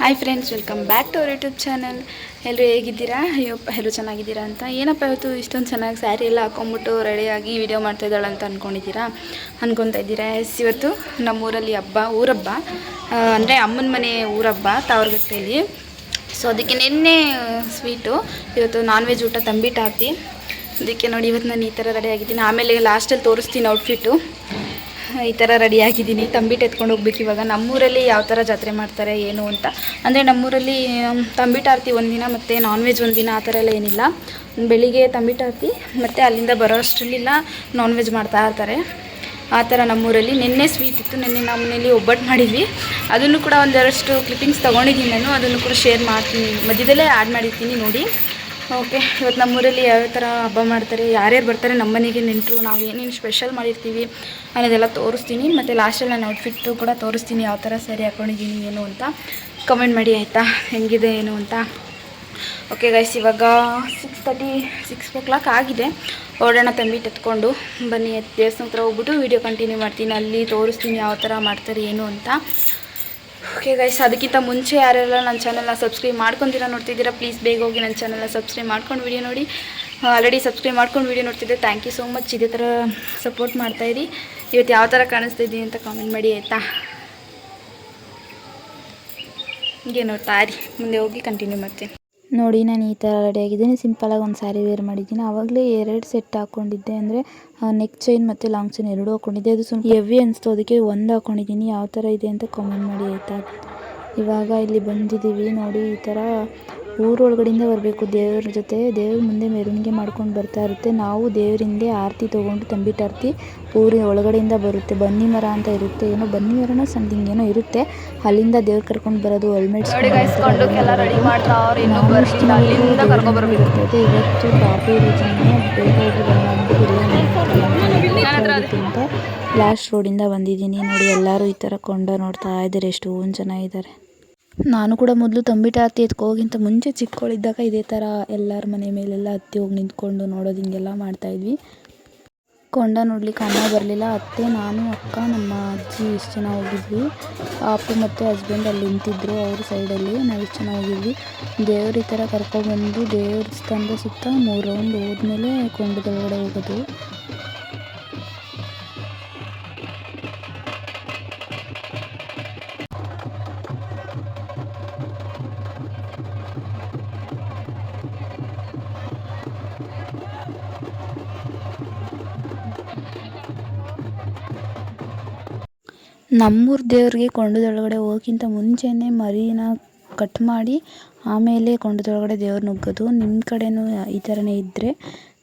Hi friends welcome back to our YouTube channel ಎಲ್ಲರೂ ಹೇಗಿದ್ದೀರಾ? ಅಯ್ಯೋ ಎಲ್ಲರೂ ಚೆನ್ನಾಗಿದ್ದೀರಾ ಅಂತ. ಏನಪ್ಪ ಇವತ್ತು ಇಷ್ಟೊಂದು ಚೆನ್ನಾಗಿ ಸ್ಯಾರಿ ಎಲ್ಲ ಹಾಕೊಂಬಿಟ್ಟು ರೆಡಿಯಾಗಿ ವಿಡಿಯೋ ಮಾಡ್ತಾ ಇದ್ದಾಳೆ ಅಂತ ಅಂದ್ಕೊಂಡಿದ್ದೀರಾ ಅಂದ್ಕೊತಾ ಇದ್ದೀರಾ? ಎಸ್ ಇವತ್ತು ನಮ್ಮೂರಲ್ಲಿ ಹಬ್ಬ, ಊರಬ್ಬ. ಅಂದರೆ ಅಮ್ಮನ ಮನೆ ಊರಬ್ಬ, ತಾವರಗಟ್ಟೆಯಲ್ಲಿ. ಸೊ ಅದಕ್ಕೆ ನಿನ್ನೆ ಸ್ವೀಟು ಇವತ್ತು ನಾನ್ ವೆಜ್ ಊಟ ತಂಬಿಟ್ಟು ಹಾಕಿ ಅದಕ್ಕೆ ನೋಡಿ ಇವತ್ತು ನಾನು ಈ ಥರ ರೆಡಿ ಆಗಿದ್ದೀನಿ. ಆಮೇಲೆ ಲಾಸ್ಟಲ್ಲಿ ತೋರಿಸ್ತೀನಿ ಔಟ್ಫಿಟ್ಟು ಈ ಥರ ರೆಡಿ ಆಗಿದ್ದೀನಿ. ತಂಬಿಟ್ಟು ಎತ್ಕೊಂಡು ಹೋಗ್ಬೇಕು ಇವಾಗ. ನಮ್ಮೂರಲ್ಲಿ ಯಾವ ಥರ ಜಾತ್ರೆ ಮಾಡ್ತಾರೆ, ಏನು ಅಂತ. ಅಂದರೆ ನಮ್ಮೂರಲ್ಲಿ ತಂಬಿಟ್ ತಂಬಿಟ್ಟು ಒಂದಿನ ಮತ್ತು ನಾನ್ ವೆಜ್ ಒಂದಿನ ಆ ಥರ ಎಲ್ಲ ಏನಿಲ್ಲ. ಬೆಳಿಗ್ಗೆ ತಂಬಿಟ್ಟು ಆರತಿ, ಮತ್ತು ಅಲ್ಲಿಂದ ಬರೋ ಅಷ್ಟರಲ್ಲಿಲ್ಲ ನಾನ್ ವೆಜ್ ಮಾಡ್ತಾ ಇರ್ತಾರೆ. ಆ ಥರ ನಮ್ಮೂರಲ್ಲಿ. ನಿನ್ನೆ ಸ್ವೀಟ್ ಇತ್ತು. ನಿನ್ನೆ ನಮ್ಮ ಮನೇಲಿ ಒಬ್ಬಟ್ಟು ಮಾಡಿದ್ವಿ. ಅದನ್ನು ಕೂಡ ಒಂದೆರಡಷ್ಟು ಕ್ಲಿಪ್ಪಿಂಗ್ಸ್ ತೊಗೊಂಡಿದ್ದೀನಿ ನಾನು. ಅದನ್ನು ಕೂಡ ಶೇರ್ ಮಾಡ್ತೀನಿ. ಮಧ್ಯದಲ್ಲೇ ಆ್ಯಡ್ ಮಾಡಿರ್ತೀನಿ ನೋಡಿ. ಓಕೆ, ಇವತ್ತು ನಮ್ಮೂರಲ್ಲಿ ಯಾವ್ಯಾವ ಥರ ಹಬ್ಬ ಮಾಡ್ತಾರೆ, ಯಾರ್ಯಾರು ಬರ್ತಾರೆ ನಮ್ಮ ಮನೆಗೆ ನೆಂಟರು, ನಾವು ಏನೇನು ಸ್ಪೆಷಲ್ ಮಾಡಿರ್ತೀವಿ ಅನ್ನೋದೆಲ್ಲ ತೋರಿಸ್ತೀನಿ. ಮತ್ತು ಲಾಸ್ಟಲ್ಲಿ ನಾನು ಔಟ್ಫಿಟ್ಟು ಕೂಡ ತೋರಿಸ್ತೀನಿ, ಯಾವ ಥರ ಸರಿ ಹಾಕ್ಕೊಂಡಿದ್ದೀನಿ ಏನು ಅಂತ ಕಮೆಂಟ್ ಮಾಡಿ, ಆಯಿತಾ? ಹೆಂಗಿದೆ, ಏನು ಅಂತ? ಓಕೆ ಗೈಸ್ ಇವಾಗ six thirty six o'clock ಆಗಿದೆ. ಓಡೋಣ ತಂಬಿ ಎತ್ಕೊಂಡು ಬನ್ನಿ ದೇವಸ್ಥಾನ ಹತ್ರ ಹೋಗ್ಬಿಟ್ಟು ವೀಡಿಯೋ ಕಂಟಿನ್ಯೂ ಮಾಡ್ತೀನಿ. ಅಲ್ಲಿ ತೋರಿಸ್ತೀನಿ ಯಾವ ಥರ ಮಾಡ್ತಾರೆ, ಏನು ಅಂತ. ಓಕೆ ಗೈಸ್ ಅದಕ್ಕಿಂತ ಮುಂಚೆ ಯಾರೆಲ್ಲ ನನ್ನ ಚಾನಲ್ನ ಸಬ್ಸ್ಕ್ರೈಬ್ ಮಾಡ್ಕೊತೀರಾ ನೋಡ್ತಿದ್ದೀರಾ ಪ್ಲೀಸ್ ಬೇಗ ಹೋಗಿ ನನ್ನ ಚಾನಲ್ನ ಸಬ್ಸ್ಕ್ರೈಬ್ ಮಾಡ್ಕೊಂಡು ವಿಡಿಯೋ ನೋಡಿ. ಆಲ್ರೆಡಿ ಸಬ್ಸ್ಕ್ರೈಬ್ ಮಾಡ್ಕೊಂಡು ವಿಡಿಯೋ ನೋಡ್ತಿದ್ದೆ. ಥ್ಯಾಂಕ್ ಯು ಸೋ ಮಚ್ ಇದೇ ಥರ ಸಪೋರ್ಟ್ ಮಾಡ್ತಾಯಿರಿ ಇವತ್ತು ಯಾವ ಥರ ಕಾಣಿಸ್ತಾ ಇದ್ದೀನಿ ಅಂತ ಕಾಮೆಂಟ್ ಮಾಡಿ, ಆಯಿತಾ? ಹೀಗೆ ನೋಡ್ತಾ ರೀ ಮುಂದೆ ಹೋಗಿ ಕಂಟಿನ್ಯೂ ಮಾಡ್ತೀನಿ. ನೋಡಿ, ನಾನು ಈ ಥರ ರೆಡಿಯಾಗಿದ್ದೀನಿ ಸಿಂಪಲಾಗಿ ಒಂದು ಸ್ಯಾರಿ ವೇರ್ ಮಾಡಿದ್ದೀನಿ. ಆವಾಗಲೇ ಎರಡು ಸೆಟ್ ಹಾಕ್ಕೊಂಡಿದ್ದೆ ಅಂದರೆ ನೆಕ್ ಚೈನ್ ಮತ್ತು ಲಾಂಗ್ ಚೈನ್ ಎರಡೂ ಹಾಕ್ಕೊಂಡಿದ್ದೆ ಅದು ಸ್ವಲ್ಪ ಹೆವಿ ಅನಿಸ್ತು. ಅದಕ್ಕೆ ಒಂದು ಹಾಕ್ಕೊಂಡಿದ್ದೀನಿ ಯಾವ ಥರ ಇದೆ ಅಂತ ಕಾಮೆಂಟ್ ಮಾಡಿ ಆಯಿತಾ? ಇವಾಗ ಇಲ್ಲಿ ಬಂದಿದ್ದೀವಿ. ನೋಡಿ, ಈ ಥರ ಊರೊಳಗಡೆಯಿಂದ ಬರಬೇಕು. ದೇವರ ಜೊತೆ ದೇವರ ಮುಂದೆ ಮೆರವಣಿಗೆ ಮಾಡ್ಕೊಂಡು ಬರ್ತಾ ಇರುತ್ತೆ. ನಾವು ದೇವರಿಂದೆ ಆರತಿ ತಗೊಂಡು ತಂಬಿಟ್ಟು ಆರತಿ ಊರಿನ ಒಳಗಡೆಯಿಂದ ಬರುತ್ತೆ. ಬನ್ನಿ ಮರ ಅಂತ ಇರುತ್ತೆ. ಏನೋ ಬನ್ನಿ ಮರನ ಸಮಥಿಂಗ್ ಏನೋ ಇರುತ್ತೆ. ಅಲ್ಲಿಂದ ದೇವ್ರ ಕರ್ಕೊಂಡು ಬರೋದು ಹೆಲ್ಮೆಟ್ಸ್ ಇವತ್ತು ಕಾಫಿ ರುಚಿನೇ. ಅಂತ ಲಾಸ್ಟ್ ರೋಡಿಂದ ಬಂದಿದ್ದೀನಿ. ನೋಡಿ ಎಲ್ಲರೂ ಈ ಥರ ಕೊಂಡ ನೋಡ್ತಾ ಇದ್ದಾರೆ. ಎಷ್ಟೊಂದು ಜನ ಇದ್ದಾರೆ. ನಾನು ಕೂಡ ಮೊದಲು ತಂಬಿಟ್ಟು ಹತ್ತಿ ಎತ್ಕೋಗಿಂತ ಮುಂಚೆ ಚಿಕ್ಕವಳಿದ್ದಾಗ ಇದೇ ಥರ ಎಲ್ಲರ ಮನೆ ಮೇಲೆಲ್ಲ ಹತ್ತಿ ಹೋಗಿ ನಿಂತ್ಕೊಂಡು ನೋಡೋದು, ಹಿಂಗೆಲ್ಲ ಮಾಡ್ತಾಯಿದ್ವಿ ಕೊಂಡ ನೋಡ್ಲಿಕ್ಕೆ ಅಮ್ಮ ಬರಲಿಲ್ಲ. ಅತ್ತೆ, ನಾನು, ಅಕ್ಕ, ನಮ್ಮ ಅಜ್ಜಿ ಇಷ್ಟು ಜನ ಹೋಗಿದ್ವಿ. ಅಪ್ಪು ಮತ್ತು ಹಸ್ಬೆಂಡ್ ಅಲ್ಲಿ ನಿಂತಿದ್ರು ಅವ್ರ ಸೈಡಲ್ಲಿ ನಾವು ಇಷ್ಟು ಜನ ಹೋಗಿದ್ವಿ. ದೇವ್ರ ಈ ಥರ ಕರ್ಕೊಬಂದು ದೇವಸ್ಥಾನದ ಸುತ್ತ ಮೂರು ರೌಂಡ್ ಹೋದ್ಮೇಲೆ ಕೊಂಡದೊಳಗಡೆ ಹೋಗೋದು. ನಮ್ಮೂರ ದೇವ್ರಿಗೆ ಕೊಂಡದೊಳಗಡೆ ಹೋಗೋಕ್ಕಿಂತ ಮುಂಚೆನೇ ಮರಿನ ಕಟ್ ಮಾಡಿ, ಆಮೇಲೆ ಕೊಂಡದೊಳಗಡೆ ದೇವ್ರು ನುಗ್ಗೋದು. ನಿಮ್ಮ ಕಡೆನೂ ಈ ಥರನೇ ಇದ್ದರೆ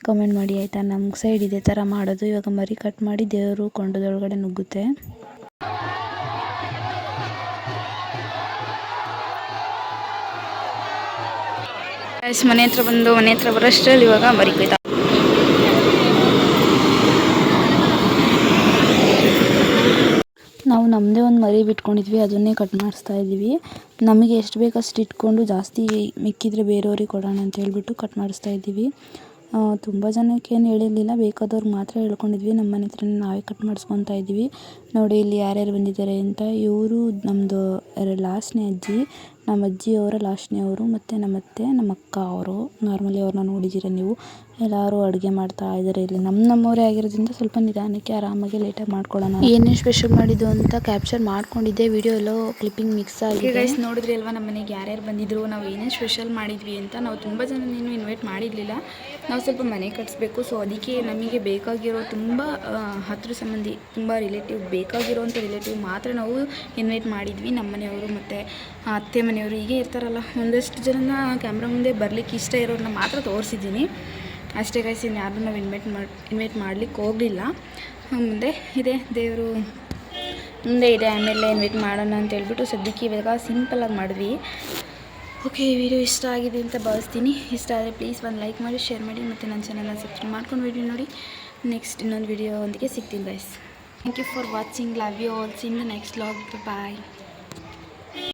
ಕಮೆಂಟ್ ಮಾಡಿ ಆಯಿತಾ? ನಮ್ಮ ಸೈಡ್ ಇದೇ ಥರ ಮಾಡೋದು. ಇವಾಗ ಮರಿ ಕಟ್ ಮಾಡಿ ದೇವರು ಕೊಂಡದೊಳಗಡೆ ನುಗ್ಗುತ್ತೆ. ಮನೆ ಹತ್ರ ಬಂದು ಮನೆ ಹತ್ರ ಬರೋಷ್ಟರಲ್ಲಿ ಇವಾಗ ಮರಿ ಕೊಯ್ತಾ ನಾವು ನಮ್ಮದೇ ಒಂದು ಮರಿ ಬಿಟ್ಕೊಂಡಿದ್ವಿ, ಅದನ್ನೇ ಕಟ್ ಮಾಡಿಸ್ತಾ ಇದ್ದೀವಿ. ನಮಗೆ ಎಷ್ಟು ಬೇಕು ಅಷ್ಟು ಇಟ್ಕೊಂಡು ಜಾಸ್ತಿ ಮಿಕ್ಕಿದ್ರೆ ಬೇರೆಯವ್ರಿಗೆ ಕೊಡೋಣ ಅಂತ ಹೇಳ್ಬಿಟ್ಟು ಕಟ್ ಮಾಡಿಸ್ತಾ ಇದ್ದೀವಿ. ತುಂಬ ಜನಕ್ಕೆ ಏನು ಹೇಳಿರಲಿಲ್ಲ, ಬೇಕಾದವ್ರಿಗೆ ಮಾತ್ರ ಹೇಳ್ಕೊಂಡಿದ್ವಿ. ನಮ್ಮ ಮನೆ ಹತ್ರನೇ ನಾವೇ ಕಟ್ ಮಾಡಿಸ್ಕೊತಾ ಇದ್ದೀವಿ. ನೋಡಿ, ಇಲ್ಲಿ ಯಾರ್ಯಾರು ಬಂದಿದ್ದಾರೆ ಅಂತ. ಇವರು ನಮ್ಮದು ಲಾಸ್ಟ್ನೇ ಅಜ್ಜಿ ನಮ್ಮ ಅಜ್ಜಿಯವರ ಲಾಸ್ಟ್ನೇ ಅವರು ಮತ್ತು ನಮ್ಮ ಅತ್ತೆ ನಮ್ಮ ಅಕ್ಕ ಅವರು. ನಾರ್ಮಲಿ ಅವ್ರನ್ನ ನೋಡಿದ್ದೀರ ನೀವು? ಎಲ್ಲರೂ ಅಡುಗೆ ಮಾಡ್ತಾ ಇದ್ದಾರೆ ಇಲ್ಲಿ. ನಮ್ಮ ನಮ್ಮವರೇ ಆಗಿರೋದ್ರಿಂದ ಸ್ವಲ್ಪ ನಿಧಾನಕ್ಕೆ ಆರಾಮಾಗಿ ಲೇಟಾಗಿ ಮಾಡ್ಕೊಳ್ಳೋಣ. ಏನೇನು ಸ್ಪೆಷಲ್ ಮಾಡಿದ್ದು ಅಂತ ಕ್ಯಾಪ್ಚರ್ ಮಾಡ್ಕೊಂಡಿದ್ದೆ. ವಿಡಿಯೋ ಎಲ್ಲೋ ಕ್ಲಿಪ್ಪಿಂಗ್ ಮಿಕ್ಸ್ ಆಗಿದೆ. ಗೈಸ್ ನೋಡಿದ್ರಿ ಅಲ್ವಾ? ನಮ್ಮ ಮನೆಗೆ ಯಾರ್ಯಾರು ಬಂದಿದ್ರು ನಾವು ಏನೇನು ಸ್ಪೆಷಲ್ ಮಾಡಿದ್ವಿ ಅಂತ ನಾವು ತುಂಬ ಜನನೇನು ಇನ್ವೈಟ್ ಮಾಡಿರಲಿಲ್ಲ. ನಾವು ಸ್ವಲ್ಪ ಮನೆ ಕಟ್ಟಿಸ್ಬೇಕು ಸೊ ಅದಕ್ಕೆ ನಮಗೆ ಬೇಕಾಗಿರೋ ತುಂಬ ಹತ್ರ ಸಂಬಂಧಿ ತುಂಬ ರಿಲೇಟಿವ್ ಬೇಕಾಗಿರೋಂಥ ರಿಲೇಟಿವ್ ಮಾತ್ರ ನಾವು ಇನ್ವೈಟ್ ಮಾಡಿದ್ವಿ. ನಮ್ಮ ಮನೆಯವರು ಮತ್ತು ಅತ್ತೆ ಮನೆಯವರು ಹೀಗೆ ಇರ್ತಾರಲ್ಲ. ಒಂದಷ್ಟು ಜನನ ಕ್ಯಾಮ್ರಾ ಮುಂದೆ ಬರಲಿಕ್ಕೆ ಇಷ್ಟ ಇರೋರನ್ನ ಮಾತ್ರ ತೋರಿಸಿದ್ದೀನಿ. ಅಷ್ಟೇ ಗೈಸ್ ಇನ್ನು ಯಾರನ್ನೂ ನಾವು ಇನ್ವೈಟ್ ಮಾಡಿ ಇನ್ವೈಟ್ ಮಾಡಲಿಕ್ಕೆ ಹೋಗಲಿಲ್ಲ. ಮುಂದೆ ಇದೆ, ದೇವರು ಮುಂದೆ ಇದೆ, ಆಮೇಲೆ ಇನ್ವೈಟ್ ಮಾಡೋಣ ಅಂತ ಹೇಳ್ಬಿಟ್ಟು ಸದ್ಯಕ್ಕೆ ಇವಾಗ ಸಿಂಪಲಾಗಿ ಮಾಡಿದ್ವಿ. ಓಕೆ ವಿಡಿಯೋ ಇಷ್ಟ ಆಗಿದೆ ಅಂತ ಭಾವಿಸ್ತೀನಿ. ಇಷ್ಟ ಆದರೆ ಪ್ಲೀಸ್ ಒಂದು ಲೈಕ್ ಮಾಡಿ ಶೇರ್ ಮಾಡಿ, ಮತ್ತು ನನ್ನ ಚಾನಲ್ನ ಸಬ್ಸ್ಕ್ರೈಬ್ ಮಾಡ್ಕೊಂಡು ವಿಡಿಯೋ ನೋಡಿ. ನೆಕ್ಸ್ಟ್ ಇನ್ನೊಂದು ವಿಡಿಯೋ ಒಂದಿಗೆ ಸಿಗ್ತೀನಿ guys thank you for watching love you all in the next vlog bye